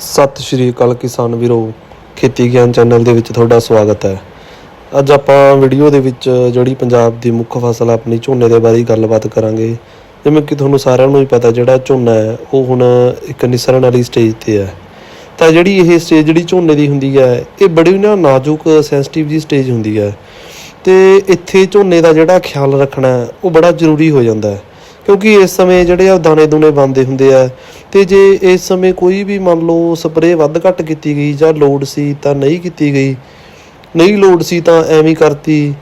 ਸਤਿ ਸ਼੍ਰੀ ਅਕਾਲ ਕਿਸਾਨ ਵੀਰੋ, ਖੇਤੀ ਗਿਆਨ ਚੈਨਲ ਦੇ ਵਿੱਚ ਤੁਹਾਡਾ ਸਵਾਗਤ ਹੈ। ਅੱਜ ਆਪਾਂ ਵੀਡੀਓ ਦੇ ਵਿੱਚ ਜਿਹੜੀ ਪੰਜਾਬ ਦੀ ਮੁੱਖ ਫਸਲ ਆਪਣੀ ਝੋਨੇ ਦੇ ਬਾਰੇ ਗੱਲਬਾਤ ਕਰਾਂਗੇ। ਜਿਵੇਂ ਕਿ ਤੁਹਾਨੂੰ ਸਾਰਿਆਂ ਨੂੰ ਹੀ ਪਤਾ ਜਿਹੜਾ ਝੋਨਾ ਹੈ, ਉਹ ਹੁਣ ਇੱਕ ਨਿਸਰਨ ਵਾਲੀ ਸਟੇਜ ਤੇ ਹੈ। ਤਾਂ ਜਿਹੜੀ ਇਹ ਸਟੇਜ ਜਿਹੜੀ ਝੋਨੇ ਦੀ ਹੁੰਦੀ ਹੈ, ਇਹ ਬੜੀ ਨਾ ਨਾਜ਼ੁਕ ਸੈਂਸਿਟਿਵ ਜੀ ਸਟੇਜ ਹੁੰਦੀ ਹੈ। ਤੇ ਇੱਥੇ ਝੋਨੇ ਦਾ ਜਿਹੜਾ ਖਿਆਲ ਰੱਖਣਾ, ਉਹ ਬੜਾ ਜ਼ਰੂਰੀ ਹੋ ਜਾਂਦਾ ਹੈ। ਕਿਉਂਕਿ ਇਸ ਸਮੇਂ ਜਿਹੜੇ ਆ ਦਾਣੇ ਦੂਣੇ ਬੰਦੇ ਹੁੰਦੇ ਆ। ਤੇ ਜੇ ਇਸ ਸਮੇਂ ਕੋਈ ਵੀ ਮੰਨ ਲਓ ਸਪਰੇਅ ਵੱਧ ਘੱਟ ਕੀਤੀ ਗਈ ਜਾਂ ਲੋਡ ਸੀ ਤਾਂ ਨਹੀਂ ਕੀਤੀ ਗਈ। ਨਹੀਂ ਲੋਡ ਸੀ ਤਾਂ ਐਵੇਂ ਕਰਤੀ।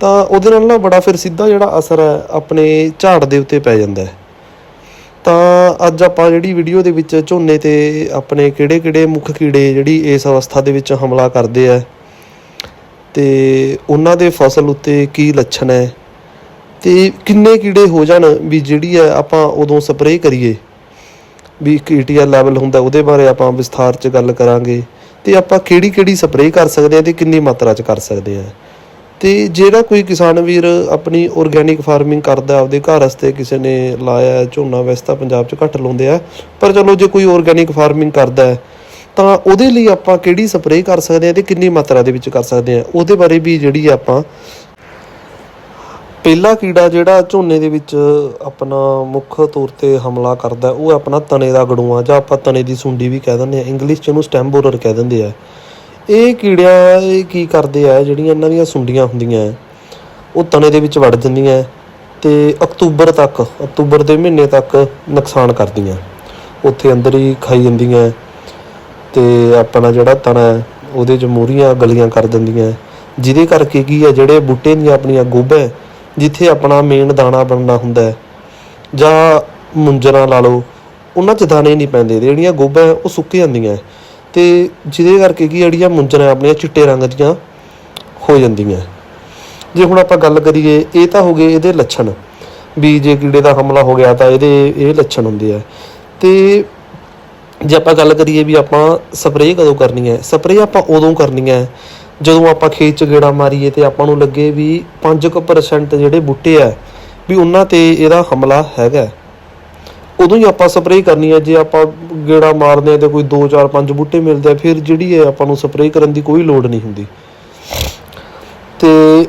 ਤਾਂ ਉਹਦੇ ਨਾਲ ਨਾ ਬੜਾ ਫਿਰ ਸਿੱਧਾ ਜਿਹੜਾ ਅਸਰ ਹੈ ਆਪਣੇ ਝਾੜ ਦੇ ਉੱਤੇ ਪੈ ਜਾਂਦਾ ਹੈ। ਤਾਂ ਅੱਜ ਆਪਾਂ ਜਿਹੜੀ ਵੀਡੀਓ ਦੇ ਵਿੱਚ ਝੋਨੇ ਤੇ ਆਪਣੇ ਕਿਹੜੇ-ਕਿਹੜੇ ਮੁੱਖ ਕੀੜੇ ਜਿਹੜੀ ਇਸ ਅਵਸਥਾ ਦੇ ਵਿੱਚ ਹਮਲਾ ਕਰਦੇ ਆ, ਤੇ ਉਹਨਾਂ ਦੇ ਫਸਲ ਉੱਤੇ ਕੀ ਲੱਛਣ ਹੈ ਤੇ ਕਿੰਨੇ ਕੀੜੇ ਹੋ ਜਾਣ ਵੀ ਜਿਹੜੀ ਹੈ ਆਪਾਂ ਉਦੋਂ ਸਪਰੇਅ ਕਰੀਏ? ਵੀ ਕੀਟੀਆ ਲੈਵਲ ਹੁੰਦਾ, ਉਹਦੇ ਬਾਰੇ ਆਪਾਂ ਵਿਸਥਾਰ 'ਚ ਗੱਲ ਕਰਾਂਗੇ। ਤੇ ਆਪਾਂ ਕਿਹੜੀ ਕਿਹੜੀ ਸਪਰੇਅ ਕਰ ਸਕਦੇ ਆ ਤੇ ਕਿੰਨੀ ਮਾਤਰਾ 'ਚ ਕਰ ਸਕਦੇ ਆ ਤੇ ਜਿਹੜਾ ਕੋਈ ਕਿਸਾਨ ਵੀਰ ਆਪਣੀ ਆਰਗੇਨਿਕ ਫਾਰਮਿੰਗ ਕਰਦਾ, ਆਪਦੇ ਘਰ ਵਾਸਤੇ ਕਿਸੇ ਨੇ ਲਾਇਆ ਝੋਨਾ ਵੈਸੇ ਤਾਂ ਪੰਜਾਬ 'ਚ ਘੱਟ ਲਾਉਂਦੇ ਆ, ਪਰ ਚਲੋ ਜੇ ਕੋਈ ਆਰਗੇਨਿਕ ਫਾਰਮਿੰਗ ਕਰਦਾ ਤਾਂ ਉਹਦੇ ਲਈ ਆਪਾਂ ਕਿਹੜੀ ਸਪਰੇਅ ਕਰ ਸਕਦੇ ਆ ਤੇ ਕਿੰਨੀ ਮਾਤਰਾ ਦੇ ਵਿੱਚ ਕਰ ਸਕਦੇ ਆ ਉਹਦੇ ਬਾਰੇ ਵੀ ਜਿਹੜੀ ਆਪਾਂ ਪਹਿਲਾ ਕੀੜਾ ਜਿਹੜਾ ਝੋਨੇ ਦੇ ਵਿੱਚ ਆਪਣਾ ਮੁੱਖ ਤੌਰ ਤੇ ਹਮਲਾ ਕਰਦਾ ਉਹ ਆਪਣਾ ਤਣੇ ਦਾ ਗੜੂਆ ਜਾਂ ਆਪਾਂ ਤਣੇ ਦੀ ਸੁੰਡੀ ਵੀ ਕਹਿ ਦਿੰਦੇ ਆ ਇੰਗਲਿਸ਼ ਚ ਉਹਨੂੰ ਸਟੈਮ ਬੋਰਰ ਕਹਿ ਦਿੰਦੇ ਆ। ਇਹ ਕੀੜਿਆਂ ਇਹ ਕੀ ਕਰਦੇ ਆ ਜਿਹੜੀਆਂ ਇਹਨਾਂ ਦੀਆਂ ਸੁੰਡੀਆਂ ਹੁੰਦੀਆਂ ਹੈ, ਉਹ ਤਣੇ ਦੇ ਵਿੱਚ ਵੜ ਜਾਂਦੀਆਂ ਹੈ ਤੇ ਅਕਤੂਬਰ ਤੱਕ ਅਕਤੂਬਰ ਦੇ ਮਹੀਨੇ ਤੱਕ ਨੁਕਸਾਨ ਕਰਦੀਆਂ। ਉੱਥੇ ਅੰਦਰ ਹੀ ਖਾਈ ਜਾਂਦੀਆਂ ਹੈ ਤੇ ਆਪਣਾ ਜਿਹੜਾ ਤਣਾ ਹੈ ਉਹਦੇ ਚ ਮੂਰੀਆਂ ਗਲੀਆਂ ਕਰ ਦਿੰਦੀਆਂ ਜਿਹਦੇ ਕਰਕੇ ਕੀ ਹੈ ਜਿਹੜੇ ਬੂਟੇ ਦੀਆਂ ਆਪਣੀਆਂ ਗੋਭਾ ਜਿੱਥੇ ਆਪਣਾ ਮੇਨ ਦਾਣਾ ਬਣਨਾ ਹੁੰਦਾ ਹੈ ਜਾਂ ਮੁੰਜਰਾ ਲਾ ਲਓ ਉਹਨਾਂ 'ਚ ਦਾਣੇ ਨਹੀਂ ਪੈਂਦੇ ਜਿਹੜੀਆਂ ਗੋਭਾ ਹੈ, ਉਹ ਸੁੱਕ ਜਾਂਦੀਆਂ ਹੈ। ਤੇ ਜਿਹਦੇ ਕਰਕੇ ਕੀ ਜਿਹੜੀਆਂ ਮੁੰਜਰਾ ਆਪਣੀਆਂ ਚਿੱਟੇ ਰੰਗ ਦੀਆਂ ਹੋ ਜਾਂਦੀਆਂ ਜੇ ਹੁਣ ਆਪਾਂ ਗੱਲ ਕਰੀਏ ਇਹ ਤਾਂ ਹੋ ਗਏ ਇਹਦੇ ਲੱਛਣ ਵੀ ਜੇ ਕੀੜੇ ਦਾ ਹਮਲਾ ਹੋ ਗਿਆ ਤਾਂ ਇਹਦੇ ਇਹ ਲੱਛਣ ਹੁੰਦੇ ਆ ਤੇ ਜੇ ਆਪਾਂ ਗੱਲ ਕਰੀਏ ਵੀ ਆਪਾਂ ਸਪਰੇਅ ਕਦੋਂ ਕਰਨੀ ਹੈ ਸਪਰੇਅ ਆਪਾਂ ਉਦੋਂ ਕਰਨੀ ਹੈ ਜਦੋਂ ਆਪਾਂ ਖੇਤ 'ਚ ਗੇੜਾ ਮਾਰੀਏ ਤੇ ਆਪਾਂ ਨੂੰ ਲੱਗੇ ਵੀ 5% ਜਿਹੜੇ ਬੂਟੇ ਆ, ਵੀ ਉਹਨਾਂ ਤੇ ਇਹਦਾ ਹਮਲਾ ਹੈਗਾ। ਉਦੋਂ ਹੀ ਆਪਾਂ ਸਪਰੇਅ ਕਰਨੀ ਹੈ ਜੇ ਆਪਾਂ ਗੇੜਾ ਮਾਰਦੇ ਆ ਤੇ ਕੋਈ 2 4 5 ਬੂਟੇ ਮਿਲਦੇ ਆ, ਫਿਰ ਜਿਹੜੀ ਹੈ ਆਪਾਂ ਨੂੰ ਸਪਰੇਅ ਕਰਨ ਦੀ ਕੋਈ ਲੋੜ ਨਹੀਂ ਹੁੰਦੀ। ਤੇ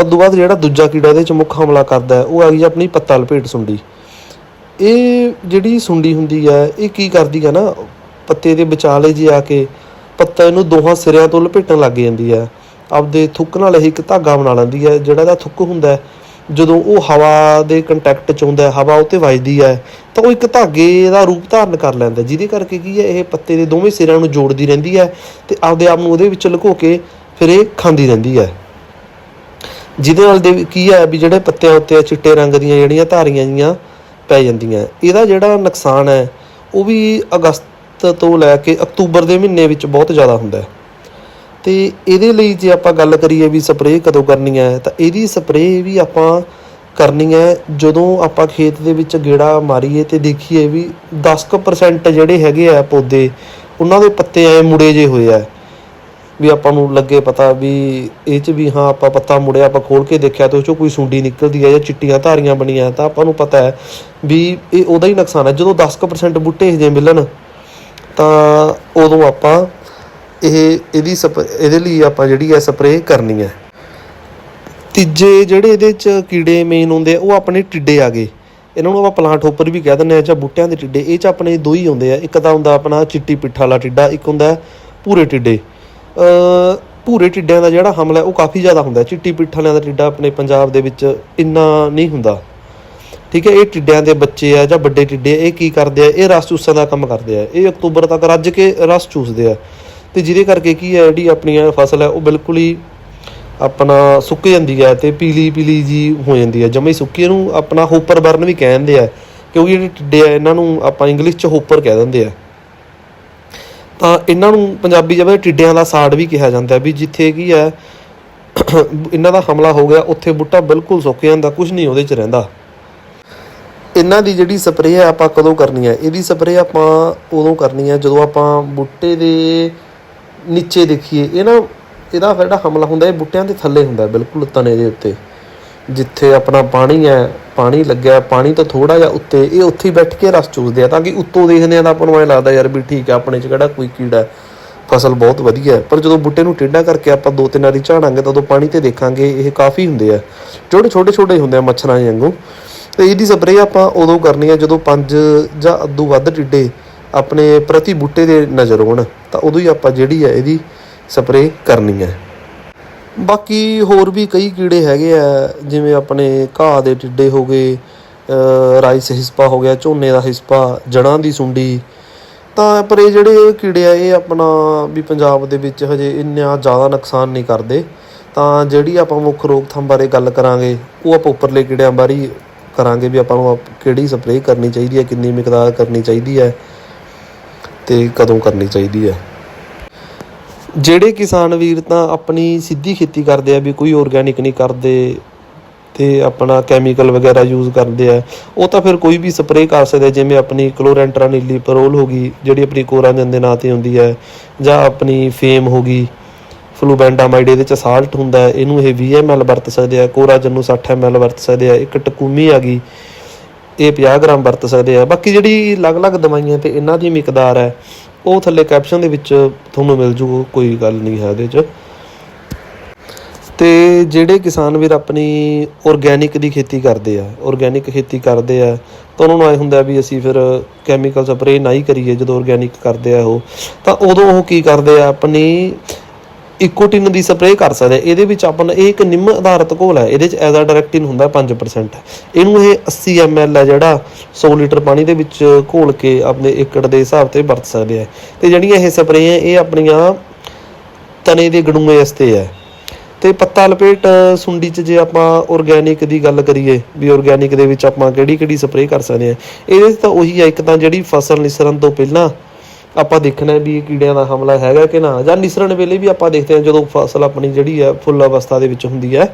ਉਦੋਂ ਬਾਅਦ ਜਿਹੜਾ ਦੂਜਾ ਕੀੜਾ ਇਹਦੇ ਚ ਮੁੱਖ ਹਮਲਾ ਕਰਦਾ, ਉਹ ਆ ਗਈ ਆਪਣੀ ਪੱਤਾ ਲਪੇਟ ਸੁੰਡੀ। ਇਹ ਜਿਹੜੀ ਸੁੰਡੀ ਹੁੰਦੀ ਹੈ ਇਹ ਕੀ ਕਰਦੀ ਹੈ ਨਾ, ਪੱਤੇ ਦੇ ਵਿਚਾਲੇ ਜੇ ਆ ਕੇ ਤਾਂ ਇਹਨੂੰ ਦੋਹਾਂ ਸਿਰਿਆਂ ਤੋਂ ਲਪੇਟਣ ਲੱਗ ਜਾਂਦੀ ਹੈ। ਆਪਦੇ ਥੁੱਕ ਨਾਲ ਇਹ ਇੱਕ ਧਾਗਾ ਬਣਾ ਲੈਂਦੀ ਹੈ, ਜਿਹੜਾ ਦਾ ਥੁੱਕ ਹੁੰਦਾ ਹੈ। ਜਦੋਂ ਉਹ ਹਵਾ ਦੇ ਕੰਟੈਕਟ ਚ ਹੁੰਦਾ ਹਵਾ ਉੱਤੇ ਵੱਜਦੀ ਹੈ, ਤਾਂ ਉਹ ਇੱਕ ਧਾਗੇ ਦਾ ਰੂਪ ਧਾਰਨ ਕਰ ਲੈਂਦਾ ਜਿਹਦੇ ਕਰਕੇ ਕੀ ਹੈ, ਇਹ ਪੱਤੇ ਦੇ ਦੋਵੇਂ ਸਿਰਿਆਂ ਨੂੰ ਜੋੜਦੀ ਰਹਿੰਦੀ ਹੈ ਤੇ ਆਪਦੇ ਆਪ ਨੂੰ ਉਹਦੇ ਵਿੱਚ ਲੁਕੋ ਕੇ ਫਿਰ ਇਹ ਖਾਂਦੀ ਰਹਿੰਦੀ ਹੈ। ਜਿਹਦੇ ਨਾਲ ਦੇ ਕੀ ਹੈ ਵੀ ਜਿਹੜੇ ਪੱਤਿਆਂ ਉੱਤੇ ਚਿੱਟੇ ਰੰਗ ਦੀਆਂ ਜਿਹੜੀਆਂ ਧਾਰੀਆਂ ਜੀਆਂ ਪੈ ਜਾਂਦੀਆਂ, ਇਹਦਾ ਜਿਹੜਾ ਨੁਕਸਾਨ ਹੈ, ਉਹ ਵੀ ਅਗਸਤ ਤੋਂ ਲੈ ਕੇ ਅਕਤੂਬਰ ਦੇ ਮਹੀਨੇ ਵਿੱਚ ਬਹੁਤ ਜ਼ਿਆਦਾ ਹੁੰਦਾ ਹੈ। ਤੇ ਇਹਦੇ ਲਈ ਜੇ ਆਪਾਂ ਗੱਲ ਕਰੀਏ ਵੀ ਸਪਰੇਅ ਕਦੋਂ ਕਰਨੀ ਹੈ, ਤਾਂ ਇਹਦੀ ਸਪਰੇਅ ਵੀ ਆਪਾਂ ਕਰਨੀ ਹੈ ਜਦੋਂ ਆਪਾਂ ਖੇਤ ਦੇ ਵਿੱਚ ਗੇੜਾ ਮਾਰੀਏ ਤੇ ਦੇਖੀਏ ਵੀ 10% ਜਿਹੜੇ ਹੈਗੇ ਆ ਪੌਦੇ, ਉਹਨਾਂ ਦੇ ਪੱਤੇ ਐ ਮੁੜੇ ਜੇ ਹੋਏ ਆ। ਵੀ ਆਪਾਂ ਨੂੰ ਲੱਗੇ ਪਤਾ ਵੀ ਇਹ ਚ ਵੀ ਹਾਂ, ਆਪਾਂ ਪੱਤਾ ਮੁੜਿਆ, ਆਪਾਂ ਖੋਲ ਕੇ ਦੇਖਿਆ ਤੇ ਉਹ ਚੋਂ ਕੋਈ ਸੁੰਡੀ ਨਿਕਲਦੀ ਹੈ ਜਾਂ ਚਿੱਟੀਆਂ ਧਾਰੀਆਂ ਬਣੀਆਂ, ਤਾਂ ਆਪਾਂ ਨੂੰ ਪਤਾ ਹੈ ਵੀ ਇਹ ਉਹਦਾ ਹੀ ਨੁਕਸਾਨ ਹੈ। ਜਦੋਂ 10% ਬੂਟੇ ਜੇ ਮਿਲਣ ਤਾਂ ਉਦੋਂ ਆਪਾਂ ਇਹ, ਇਹਦੀ ਸਪ, ਇਹਦੇ ਲਈ ਆਪਾਂ ਜਿਹੜੀ ਹੈ ਸਪਰੇਅ ਕਰਨੀ ਹੈ। ਤੀਜੇ ਜਿਹੜੇ ਇਹਦੇ ਚ ਕੀੜੇ ਮੇਨ ਹੁੰਦੇ ਆ, ਉਹ ਆਪਣੇ ਟਿੱਡੇ ਆ ਗਏ। ਇਹਨਾਂ ਨੂੰ ਆਪਾਂ ਪਲਾਂਟ ਹੋਪਰ ਵੀ ਕਹਿ ਦਿੰਦੇ ਆ ਜਾਂ ਬੂਟਿਆਂ ਦੇ ਟਿੱਡੇ। ਇਹ ਚ ਆਪਣੇ ਦੋ ਹੀ ਹੁੰਦੇ ਆ। ਇੱਕ ਤਾਂ ਹੁੰਦਾ ਆਪਣਾ ਚਿੱਟੀ ਪਿੱਠਾ ਵਾਲਾ ਟਿੱਡਾ, ਇੱਕ ਹੁੰਦਾ ਭੂਰੇ ਟਿੱਡੇ। ਅ ਭੂਰੇ ਟਿੱਡਿਆਂ ਦਾ ਜਿਹੜਾ ਹਮਲਾ ਉਹ ਕਾਫੀ ਜ਼ਿਆਦਾ ਹੁੰਦਾ ਚਿੱਟੀ ਪਿੱਠ ਵਾਲਿਆਂ ਦਾ ਟਿੱਡਾ ਆਪਣੇ ਪੰਜਾਬ ਦੇ ਵਿੱਚ ਇੰਨਾ ਨਹੀਂ ਹੁੰਦਾ। ਠੀਕ ਹੈ, ਇਹ ਟਿੱਡਿਆਂ ਦੇ ਬੱਚੇ ਆ ਜਾਂ ਵੱਡੇ ਟਿੱਡੇ ਇਹ ਕੀ ਕਰਦੇ ਆ? ਇਹ ਰਸ ਚੂਸਣ ਦਾ ਕੰਮ ਕਰਦੇ ਆ। ਇਹ ਅਕਤੂਬਰ ਤੱਕ ਰੱਜ ਕੇ ਰਸ ਚੂਸਦੇ ਆ। ਤੇ ਜਿਹਦੇ ਕਰਕੇ ਕੀ ਹੈ, ਜਿਹੜੀ ਆਪਣੀ ਫਸਲ ਹੈ, ਉਹ ਬਿਲਕੁਲ ਹੀ ਆਪਣਾ ਸੁੱਕ ਜਾਂਦੀ ਹੈ ਤੇ ਪੀਲੀ ਪੀਲੀ ਜੀ ਹੋ ਜਾਂਦੀ ਹੈ ਜਮੇ ਸੁੱਕੀ ਇਹਨੂੰ ਆਪਣਾ ਹੋਪਰ ਬਰਨ ਵੀ ਕਹਿੰਦੇ ਆ। ਕਿਉਂਕਿ ਜਿਹੜੇ ਟਿੱਡੇ ਆ, ਇਹਨਾਂ ਨੂੰ ਆਪਾਂ ਇੰਗਲਿਸ਼ 'ਚ ਹੋਪਰ ਕਹਿ ਦਿੰਦੇ ਆ। ਤਾਂ ਇਹਨਾਂ ਨੂੰ ਪੰਜਾਬੀ ਜਿਵੇਂ ਟਿੱਡਿਆਂ ਦਾ ਸਾੜ ਵੀ ਕਿਹਾ ਜਾਂਦਾ ਵੀ ਜਿੱਥੇ ਕੀ ਹੈ, ਇਹਨਾਂ ਦਾ ਹਮਲਾ ਹੋ ਗਿਆ, ਉੱਥੇ ਬੂਟਾ ਬਿਲਕੁਲ ਸੁੱਕ ਜਾਂਦਾ ਕੁਝ ਨਹੀਂ ਉਹਦੇ 'ਚ ਰਹਿੰਦਾ। ਇਹਨਾਂ ਦੀ ਜਿਹੜੀ ਸਪਰੇਅ ਹੈ ਆਪਾਂ ਕਦੋਂ ਕਰਨੀ ਹੈ? ਇਹਦੀ ਸਪਰੇਅ ਆਪਾਂ ਉਦੋਂ ਕਰਨੀ ਹੈ ਜਦੋਂ ਆਪਾਂ ਬੂਟੇ ਦੇ ਨੀਚੇ ਦੇਖੀਏ। ਇਹ ਨਾ, ਇਹਦਾ ਜਿਹੜਾ ਹਮਲਾ ਹੁੰਦਾ, ਇਹ ਬੂਟਿਆਂ ਦੇ ਥੱਲੇ ਹੁੰਦਾ ਬਿਲਕੁਲ ਤਣੇ ਦੇ ਉੱਤੇ। ਜਿੱਥੇ ਆਪਣਾ ਪਾਣੀ ਹੈ, ਪਾਣੀ ਲੱਗਿਆ, ਪਾਣੀ ਤਾਂ ਥੋੜਾ ਜਿਹਾ ਉੱਤੇ, ਇਹ ਉੱਥੇ ਹੀ ਬੈਠ ਕੇ ਰਸ ਚੂਸਦੇ ਆ ਤਾਂ ਕਿ ਉੱਤੋਂ ਦੇਖਦੇ ਆ ਤਾਂ ਆਪਾਂ ਨੂੰ ਐਂ ਲੱਗਦਾ ਯਾਰ ਵੀ ਠੀਕ ਹੈ, ਆਪਣੇ 'ਚ ਕਿਹੜਾ ਕੋਈ ਕੀੜਾ ਫਸਲ ਬਹੁਤ ਵਧੀਆ ਪਰ ਜਦੋਂ ਬੂਟੇ ਨੂੰ ਟੇਢਾ ਕਰਕੇ ਆਪਾਂ ਦੋ ਤਿੰਨ ਵਾਰੀ ਝਾੜਾਂਗੇ ਤਾਂ ਉਦੋਂ ਪਾਣੀ ਤੇ ਦੇਖਾਂਗੇ, ਇਹ ਕਾਫੀ ਹੁੰਦੇ ਆ। ਛੋਟੇ ਛੋਟੇ ਛੋਟੇ ਹੁੰਦੇ ਆ ਮੱਛਰਾਂ ਵਾਂਗੂ। ਤੇ ਇਹਦੀ ਸਪਰੇਅ ਆਪਾਂ ਉਦੋਂ ਕਰਨੀ ਹੈ ਜਦੋਂ ਪੰਜ ਜਾਂ ਅੱਧੂ ਵੱਧ ਟਿੱਡੇ ਆਪਣੇ ਪ੍ਰਤੀ ਬੂਟੇ ਦੇ ਨਜ਼ਰ ਆਉਣ ਤਾਂ ਉਦੋਂ ਹੀ ਆਪਾਂ ਜਿਹੜੀ ਹੈ ਇਹਦੀ ਸਪਰੇਅ ਕਰਨੀ ਹੈ ਬਾਕੀ ਹੋਰ ਵੀ ਕਈ ਕੀੜੇ ਹੈਗੇ ਆ, ਜਿਵੇਂ ਆਪਣੇ ਘਾਹ ਦੇ ਟਿੱਡੇ ਹੋ ਗਏ ਰਾਈਸ ਹਿਸਪਾ ਹੋ ਗਿਆ, ਝੋਨੇ ਦਾ ਹਿਸਪਾ ਜੜਾਂ ਦੀ ਸੁੰਡੀ, ਤਾਂ ਪਰ ਇਹ ਜਿਹੜੇ ਕੀੜੇ ਆ, ਇਹ ਆਪਣਾ ਵੀ ਪੰਜਾਬ ਦੇ ਵਿੱਚ ਹਜੇ ਇੰਨਾ ਜ਼ਿਆਦਾ ਨੁਕਸਾਨ ਨਹੀਂ ਕਰਦੇ। ਤਾਂ ਜਿਹੜੀ ਆਪਾਂ ਮੁੱਖ ਰੋਕਥਾਮ ਬਾਰੇ ਗੱਲ ਕਰਾਂਗੇ, ਉਹ ਆਪਾਂ ਉੱਪਰਲੇ ਕੀੜਿਆਂ ਬਾਰੇ ਕਰਾਂਗੇ ਵੀ ਆਪਾਂ ਨੂੰ ਆਪ- ਕਿਹੜੀ ਸਪਰੇਅ ਕਰਨੀ ਚਾਹੀਦੀ ਹੈ, ਕਿੰਨੀ ਮਿਕਦਾਰ ਕਰਨੀ ਚਾਹੀਦੀ ਹੈ ਤੇ ਕਦੋਂ ਕਰਨੀ ਚਾਹੀਦੀ ਹੈ। ਜਿਹੜੇ ਕਿਸਾਨ ਵੀਰ ਤਾਂ ਆਪਣੀ ਸਿੱਧੀ ਖੇਤੀ ਕਰਦੇ ਆ ਵੀ ਕੋਈ ਆਰਗੈਨਿਕ ਨਹੀਂ ਕਰਦੇ ਤੇ ਆਪਣਾ ਕੈਮੀਕਲ ਵਗੈਰਾ ਯੂਜ਼ ਕਰਦੇ ਆ, ਉਹ ਤਾਂ ਫਿਰ ਕੋਈ ਵੀ ਸਪਰੇਅ ਕਰ ਸਕਦੇ ਜਿਵੇਂ ਆਪਣੀ ਕਲੋਰੈਂਟਰਾ ਨੀਲੀ ਪਰੋਲ ਹੋ ਗਈ, ਜਿਹੜੀ ਆਪਣੀ ਕੋਰਾਜਨ ਦੇ ਨਾਂ ਤੇ ਹੁੰਦੀ ਹੈ, ਜਾਂ ਆਪਣੀ ਫੇਮ ਹੋ ਗਈ। ਫਲੂਬੈਂਡਾਮਾਈਡ ਇਹਦੇ ਚ ਸਾਲਟ ਹੁੰਦਾ ਹੈ, ਇਹਨੂੰ ਇਹ 20 ml ਵਰਤ ਸਕਦੇ ਆ ਕੋਰਾਜਨ ਨੂੰ 60 ml ਵਰਤ ਸਕਦੇ ਆ, ਇੱਕ ਟਕੂਮੀ ਆ ਗਈ, ਇਹ 50 ਗ੍ਰਾਮ ਵਰਤ ਸਕਦੇ ਆ। ਬਾਕੀ ਜਿਹੜੀ ਅਲੱਗ-ਅਲੱਗ ਦਵਾਈਆਂ ਤੇ ਇਹਨਾਂ ਦੀ ਮਿਕਦਾਰ ਹੈ, ਉਹ ਥੱਲੇ ਕੈਪਸ਼ਨ ਦੇ ਵਿੱਚ ਤੁਹਾਨੂੰ ਮਿਲ ਜੂ, ਕੋਈ ਗੱਲ ਨਹੀਂ ਹੈ ਇਹਦੇ 'ਚ। ਤੇ ਜਿਹੜੇ ਕਿਸਾਨ ਵੀਰ ਆਪਣੀ ਆਰਗੈਨਿਕ ਦੀ ਖੇਤੀ ਕਰਦੇ ਆ ਆਰਗੈਨਿਕ ਖੇਤੀ ਕਰਦੇ ਆ, ਤਾਂ ਉਹਨਾਂ ਨੂੰ ਐ ਹੁੰਦਾ ਵੀ ਅਸੀਂ ਫਿਰ ਕੈਮੀਕਲ ਸਪਰੇਅ ਨਾ ਹੀ ਕਰੀਏ, ਜਦੋਂ ਆਰਗੈਨਿਕ ਕਰਦੇ ਆ ਉਹ, ਤਾਂ ਉਦੋਂ ਉਹ ਕੀ ਕਰਦੇ ਆ, ਆਪਣੀ ਇਕੋਟਿਨ ਦੀ ਸਪਰੇਅ ਕਰ ਸਕਦੇ ਇਹਦੇ ਵਿੱਚ ਆਪਾਂ ਇਹ ਇੱਕ ਨਿੰਮ ਆਧਾਰਿਤ ਘੋਲ ਹੈ। ਇਹਦੇ ਚ ਐਜ ਆ ਡਾਇਰੈਕਟਿਨ ਹੁੰਦਾ 5% ਇਹਨੂੰ ਇਹ 80 ml ਹੈ ਜਿਹੜਾ 100 ਲੀਟਰ ਪਾਣੀ ਦੇ ਵਿੱਚ ਘੋਲ ਕੇ ਆਪਣੇ ਏਕੜ ਦੇ ਹਿਸਾਬ ਤੇ ਵਰਤ ਸਕਦੇ ਆ ਤੇ ਜਿਹੜੀਆਂ ਇਹ ਸਪਰੇਅ ਹੈ ਇਹ ਆਪਣੀਆਂ ਤਨੇ ਦੇ ਗੜੂਏ ਵਾਸਤੇ ਹੈ। ਤੇ ਪੱਤਾ ਲਪੇਟ ਸੁੰਡੀ ਚ ਜੇ ਆਪਾਂ ਆਰਗੈਨਿਕ ਦੀ ਗੱਲ ਕਰੀਏ, ਵੀ ਆਰਗੈਨਿਕ ਦੇ ਵਿੱਚ ਆਪਾਂ ਕਿਹੜੀ ਕਿਹੜੀ ਸਪਰੇਅ ਕਰ ਸਕਦੇ ਆ ਇਹਦੇ 'ਚ ਤਾਂ ਉਹੀ ਹੈ, ਇੱਕ ਤਾਂ ਜਿਹੜੀ ਫਸਲ ਨਿਸਰਨ ਤੋਂ ਪਹਿਲਾਂ ਆਪਾਂ ਦੇਖਣਾ ਵੀ ਕੀੜਿਆਂ ਦਾ ਹਮਲਾ ਹੈਗਾ ਕਿ ਨਾ। ਜਾਂ ਨਿਸਰਨ ਵੇਲੇ ਵੀ ਆਪਾਂ ਦੇਖਦੇ ਹਾਂ, ਜਦੋਂ ਫਸਲ ਆਪਣੀ ਜਿਹੜੀ ਹੈ, ਫੁੱਲ ਅਵਸਥਾ ਦੇ ਵਿੱਚ ਹੁੰਦੀ ਹੈ,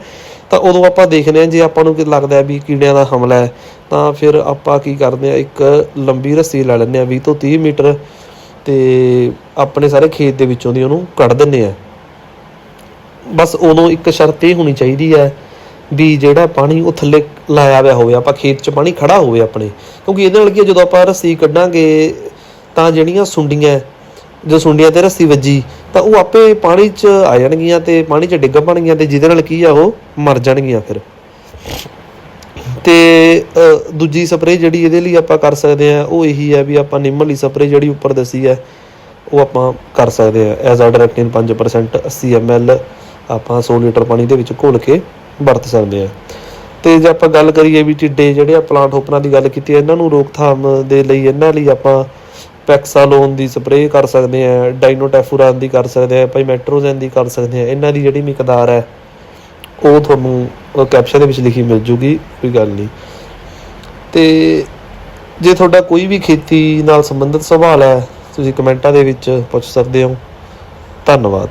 ਤਾਂ ਉਦੋਂ ਆਪਾਂ ਦੇਖਦੇ ਹਾਂ, ਜੇ ਆਪਾਂ ਨੂੰ ਕਿ ਲੱਗਦਾ ਵੀ ਕੀੜਿਆਂ ਦਾ ਹਮਲਾ ਹੈ, ਤਾਂ ਫਿਰ ਆਪਾਂ ਕੀ ਕਰਦੇ ਹਾਂ, ਇੱਕ ਲੰਬੀ ਰੱਸੀ ਲੈ ਲੈਂਦੇ ਹਾਂ 20 ਤੋਂ 30 ਮੀਟਰ ਤੇ ਆਪਣੇ ਸਾਰੇ ਖੇਤ ਦੇ ਵਿੱਚੋਂ ਦੀ ਉਹਨੂੰ ਕੱਢ ਦਿੰਦੇ ਆ ਬਸ ਉਦੋਂ ਇੱਕ ਸ਼ਰਤ ਇਹ ਹੋਣੀ ਚਾਹੀਦੀ ਹੈ ਵੀ ਜਿਹੜਾ ਪਾਣੀ ਉਹ ਥੱਲੇ ਲਾਇਆ ਹੋਇਆ ਹੋਵੇ, ਆਪਾਂ ਖੇਤ 'ਚ ਪਾਣੀ ਖੜਾ ਹੋਵੇ ਆਪਣੇ। ਕਿਉਂਕਿ ਇਹਦੇ ਨਾਲ ਕੀ ਜਦੋਂ ਆਪਾਂ ਰੱਸੀ ਕੱਢਾਂਗੇ ਤਾਂ ਜਿਹੜੀਆਂ ਸੁੰਡੀਆਂ ਜੋ ਸੁੰਡੀਆਂ ਤੇ ਰੱਸੀ ਵੱਜੀ, ਤਾਂ ਉਹ ਆਪੇ ਪਾਣੀ 'ਚ ਆ ਜਾਣਗੀਆਂ ਤੇ ਪਾਣੀ 'ਚ ਡਿੱਗ ਪਣਗੀਆਂ ਤੇ ਜਿਹਦੇ ਨਾਲ ਕੀ ਆ ਉਹ ਮਰ ਜਾਣਗੀਆਂ ਫਿਰ। ਤੇ ਦੂਜੀ ਸਪਰੇਅ ਜਿਹੜੀ ਇਹਦੇ ਲਈ ਆਪਾਂ ਕਰ ਸਕਦੇ ਆ ਉਹ ਇਹੀ ਹੈ ਵੀ ਆਪਾਂ ਨਿੰਮ ਵਾਲੀ ਸਪਰੇਅ ਜਿਹੜੀ ਉੱਪਰ ਦੱਸੀ ਹੈ, ਉਹ ਆਪਾਂ ਕਰ ਸਕਦੇ ਆ ਐਜ਼ ਆ ਡਾਇਰੈਕਟਿਨ 5% 80 ml ਆਪਾਂ 100 ਲੀਟਰ ਪਾਣੀ ਦੇ ਵਿੱਚ ਘੋਲ ਕੇ ਵਰਤ ਸਕਦੇ ਆ ਤੇ ਜੇ ਆਪਾਂ ਗੱਲ ਕਰੀਏ ਵੀ ਟਿੱਡੇ ਜਿਹੜੇ ਆ ਪਲਾਂਟ ਹੋਪਰਾਂ ਦੀ ਗੱਲ ਕੀਤੀ ਇਹਨਾਂ ਨੂੰ ਰੋਕਥਾਮ ਦੇ ਲਈ, ਇਹਨਾਂ ਲਈ ਆਪਾਂ ਪੈਕਸਾਲੋਨ ਦੀ ਸਪਰੇਅ ਕਰ ਸਕਦੇ ਆ ਡਾਈਨੋਟੈਫੁਰਾਨ ਦੀ ਕਰ ਸਕਦੇ ਆ, ਭਾਈ ਮੈਟਰੋਜ਼ੈਨ ਦੀ ਕਰ ਸਕਦੇ ਆ, ਇਹਨਾਂ ਦੀ ਜਿਹੜੀ ਮਿਕਦਾਰ ਹੈ, ਉਹ ਤੁਹਾਨੂੰ ਕੈਪਸ਼ਨ ਦੇ ਵਿੱਚ ਲਿਖੀ ਮਿਲ ਜੂਗੀ, ਕੋਈ ਗੱਲ ਨਹੀਂ। ਤੇ ਜੇ ਤੁਹਾਡਾ ਕੋਈ ਵੀ ਖੇਤੀ ਨਾਲ ਸੰਬੰਧਿਤ ਸਵਾਲ ਹੈ, ਤੁਸੀਂ ਕਮੈਂਟਾਂ ਦੇ ਵਿੱਚ ਪੁੱਛ ਸਕਦੇ ਹੋ। ਧੰਨਵਾਦ।